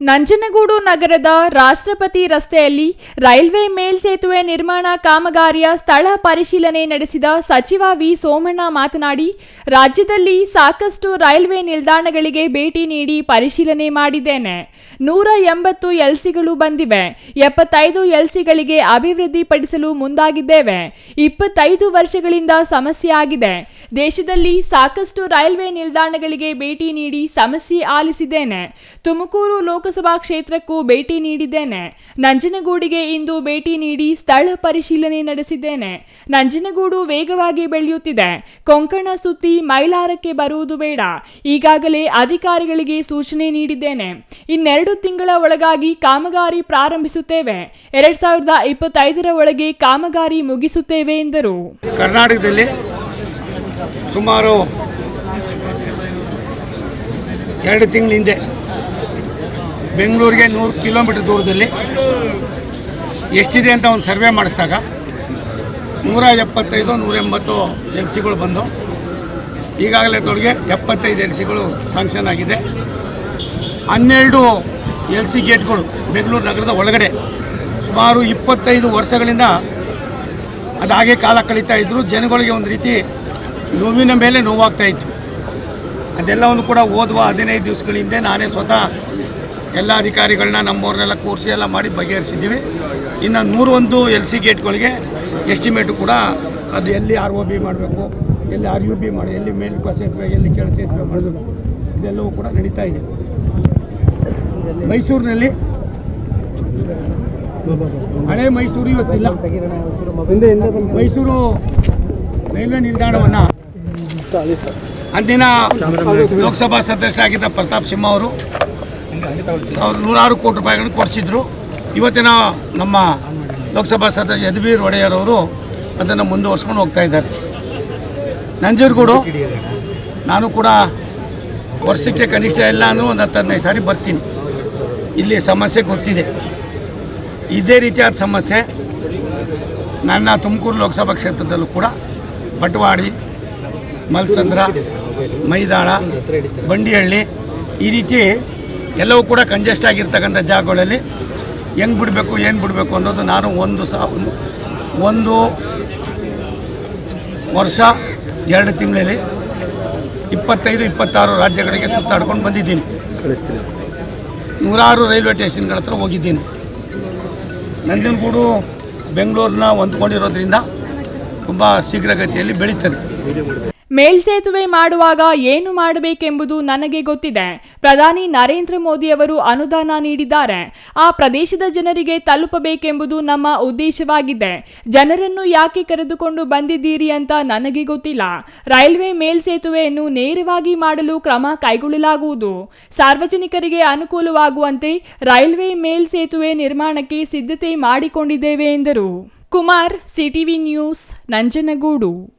ನಂಜನಗೂಡು ನಗರದ ರಾಷ್ಟ್ರಪತಿ ರಸ್ತೆಯಲ್ಲಿ ರೈಲ್ವೆ ಮೇಲ್ಸೇತುವೆ ನಿರ್ಮಾಣ ಕಾಮಗಾರಿಯ ಸ್ಥಳ ಪರಿಶೀಲನೆ ನಡೆಸಿದ ಸಚಿವ ವಿ ಸೋಮಣ್ಣ ಮಾತನಾಡಿ, ರಾಜ್ಯದಲ್ಲಿ ಸಾಕಷ್ಟು ರೈಲ್ವೆ ನಿಲ್ದಾಣಗಳಿಗೆ ಭೇಟಿ ನೀಡಿ ಪರಿಶೀಲನೆ ಮಾಡಿದ್ದೇನೆ. ನೂರ ಎಂಬತ್ತು ಎಲ್ಸಿಗಳು ಬಂದಿವೆ. ಎಪ್ಪತ್ತೈದು ಎಲ್ಸಿಗಳಿಗೆ ಅಭಿವೃದ್ಧಿಪಡಿಸಲು ಮುಂದಾಗಿದ್ದೇವೆ. ಇಪ್ಪತ್ತೈದು ವರ್ಷಗಳಿಂದ ಸಮಸ್ಯೆ ಆಗಿದೆ. ದೇಶದಲ್ಲಿ ಸಾಕಷ್ಟು ರೈಲ್ವೆ ನಿಲ್ದಾಣಗಳಿಗೆ ಭೇಟಿ ನೀಡಿ ಸಮಸ್ಯೆ ಆಲಿಸಿದ್ದೇನೆ. ತುಮಕೂರು ಲೋಕಸಭಾ ಕ್ಷೇತ್ರಕ್ಕೂ ಭೇಟಿ ನೀಡಿದ್ದೇನೆ. ನಂಜನಗೂಡಿಗೆ ಇಂದು ಭೇಟಿ ನೀಡಿ ಸ್ಥಳ ಪರಿಶೀಲನೆ ನಡೆಸಿದ್ದೇನೆ. ನಂಜನಗೂಡು ವೇಗವಾಗಿ ಬೆಳೆಯುತ್ತಿದೆ. ಕೊಂಕಣ ಸುತ್ತಿ ಮೈಲಾರಕ್ಕೆ ಬರುವುದು ಬೇಡ. ಈಗಾಗಲೇ ಅಧಿಕಾರಿಗಳಿಗೆ ಸೂಚನೆ ನೀಡಿದ್ದೇನೆ. ಇನ್ನೆರಡು ತಿಂಗಳ ಒಳಗಾಗಿ ಕಾಮಗಾರಿ ಪ್ರಾರಂಭಿಸುತ್ತೇವೆ. ಎರಡ್ ಸಾವಿರದ ಇಪ್ಪತ್ತೈದರ ಒಳಗೆ ಕಾಮಗಾರಿ ಮುಗಿಸುತ್ತೇವೆ ಎಂದರು. ಕರ್ನಾಟಕದಲ್ಲಿ ಸುಮಾರು ಎರಡು ತಿಂಗಳ ಹಿಂದೆ ಬೆಂಗಳೂರಿಗೆ ನೂರು ಕಿಲೋಮೀಟ್ರ್ ದೂರದಲ್ಲಿ ಎಷ್ಟಿದೆ ಅಂತ ಒಂದು ಸರ್ವೆ ಮಾಡಿಸಿದಾಗ ನೂರ ಎಪ್ಪತ್ತೈದು, ನೂರ ಎಂಬತ್ತು ಎಲ್ ಸಿಗಳು ಬಂದು ಈಗಾಗಲೇ ತೊಡಗೆ ಎಪ್ಪತ್ತೈದು ಎಲ್ ಸಿಗಳು ಫಂಕ್ಷನ್ ಆಗಿದೆ. ಹನ್ನೆರಡು ಎಲ್ ಸಿ ಗೇಟ್ಗಳು ಬೆಂಗಳೂರು ನಗರದ ಒಳಗಡೆ ಸುಮಾರು ಇಪ್ಪತ್ತೈದು ವರ್ಷಗಳಿಂದ ಅದಾಗೆ ಕಾಲ ಕಳೀತಾ ಇದ್ದರು ಜನಗಳಿಗೆ ಒಂದು ರೀತಿ ನೋವಿನ ಮೇಲೆ ನೋವಾಗ್ತಾ ಇತ್ತು. ಅದೆಲ್ಲವನ್ನು ಕೂಡ ಓದುವ ಹದಿನೈದು ದಿವಸಗಳ ಹಿಂದೆ ನಾನೇ ಸ್ವತಃ ಎಲ್ಲ ಅಧಿಕಾರಿಗಳನ್ನ ನಮ್ಮವ್ರನ್ನೆಲ್ಲ ಕೂರಿಸಿ ಎಲ್ಲ ಮಾಡಿ ಬಗೆಹರಿಸಿದ್ದೀವಿ. ಇನ್ನು ನೂರೊಂದು ಎಲ್ ಸಿ ಗೇಟ್ಗಳಿಗೆ ಎಸ್ಟಿಮೇಟು ಕೂಡ ಅದು ಎಲ್ಲಿ ಆರ್ ಒ ಬಿ ಮಾಡಬೇಕು, ಎಲ್ಲಿ ಆರ್ ಯು ಬಿ ಮಾಡಿ, ಎಲ್ಲಿ ಮೇಲ್ಕ ಸೇತುವೆ ಎಲ್ಲಿ ಕೆಳ ಸೇತುವೆ ಮಾಡಬೇಕು, ಇದೆಲ್ಲವೂ ಕೂಡ ನಡೀತಾ ಇದೆ. ಮೈಸೂರಿನಲ್ಲಿ ಹಳೆ ಮೈಸೂರು ಇವತ್ತಿಲ್ಲ. ಮೈಸೂರು ರೈಲ್ವೆ ನಿಲ್ದಾಣವನ್ನು ಅಂದಿನ ಲೋಕಸಭಾ ಸದಸ್ಯರಾಗಿದ್ದ ಪ್ರತಾಪ್ ಸಿಂಹ ಅವರು. ಅವ್ರು ನೂರಾರು ಕೋಟಿ ರೂಪಾಯಿಗಳನ್ನು ಕೊಡಿಸಿದ್ರು. ಇವತ್ತಿನ ನಮ್ಮ ಲೋಕಸಭಾ ಸದಸ್ಯ ಯದುವೀರ್ ಒಡೆಯರ್ ಅವರು ಅದನ್ನು ಮುಂದುವರ್ಸ್ಕೊಂಡು ಹೋಗ್ತಾ ಇದ್ದಾರೆ. ನಂಜೂರ್ಗೂಡು ನಾನು ಕೂಡ ವರ್ಷಕ್ಕೆ ಕನಿಷ್ಠ ಇಲ್ಲ ಅಂದರೂ ಒಂದು ಹತ್ತು ಹದಿನೈದು ಸಾರಿ ಬರ್ತೀನಿ. ಇಲ್ಲಿ ಸಮಸ್ಯೆ ಗೊತ್ತಿದೆ. ಇದೇ ರೀತಿಯಾದ ಸಮಸ್ಯೆ ನನ್ನ ತುಮಕೂರು ಲೋಕಸಭಾ ಕ್ಷೇತ್ರದಲ್ಲೂ ಕೂಡ. ಬಟವಾಡಿ ಮಲ್ಸಂದ್ರ ಮೈದಾಳ ಬಂಡಿಹಳ್ಳಿ ಈ ರೀತಿ ಎಲ್ಲವೂ ಕೂಡ ಕಂಜೆಸ್ಟ್ ಆಗಿರ್ತಕ್ಕಂಥ ಜಾಗಗಳಲ್ಲಿ ಹೆಂಗೆ ಬಿಡಬೇಕು ಏನು ಬಿಡಬೇಕು ಅನ್ನೋದು ನಾನು ಒಂದು ಸಹ ಒಂದು ಒಂದು ವರ್ಷ ಎರಡು ತಿಂಗಳಲ್ಲಿ ಇಪ್ಪತ್ತೈದು ಇಪ್ಪತ್ತಾರು ರಾಜ್ಯಗಳಿಗೆ ಸುತ್ತಾಡ್ಕೊಂಡು ಬಂದಿದ್ದೀನಿ. ನೂರಾರು ರೈಲ್ವೆ ಸ್ಟೇಷನ್ಗಳ ಹತ್ರ ಹೋಗಿದ್ದೀನಿ. ನಂಜನಗೂಡು ಬೆಂಗಳೂರನ್ನ ಹೊಂದ್ಕೊಂಡಿರೋದ್ರಿಂದ ತುಂಬ ಶೀಘ್ರಗತಿಯಲ್ಲಿ ಬೆಳೀತದೆ. ಮೇಲ್ಸೇತುವೆ ಮಾಡುವಾಗ ಏನು ಮಾಡಬೇಕೆಂಬುದು ನನಗೆ ಗೊತ್ತಿದೆ. ಪ್ರಧಾನಿ ನರೇಂದ್ರ ಮೋದಿ ಅವರು ಅನುದಾನ ನೀಡಿದ್ದಾರೆ. ಆ ಪ್ರದೇಶದ ಜನರಿಗೆ ತಲುಪಬೇಕೆಂಬುದು ನಮ್ಮ ಉದ್ದೇಶವಾಗಿದೆ. ಜನರನ್ನು ಯಾಕೆ ಕರೆದುಕೊಂಡು ಬಂದಿದ್ದೀರಿ ಅಂತ ನನಗೆ ಗೊತ್ತಿಲ್ಲ. ರೈಲ್ವೆ ಮೇಲ್ಸೇತುವೆಯನ್ನು ನೇರವಾಗಿ ಮಾಡಲು ಕ್ರಮ ಕೈಗೊಳ್ಳಲಾಗುವುದು. ಸಾರ್ವಜನಿಕರಿಗೆ ಅನುಕೂಲವಾಗುವಂತೆ ರೈಲ್ವೆ ಮೇಲ್ಸೇತುವೆ ನಿರ್ಮಾಣಕ್ಕೆ ಸಿದ್ಧತೆ ಮಾಡಿಕೊಂಡಿದ್ದೇವೆ ಎಂದರು. Kumar, CTV news, Nanjangud.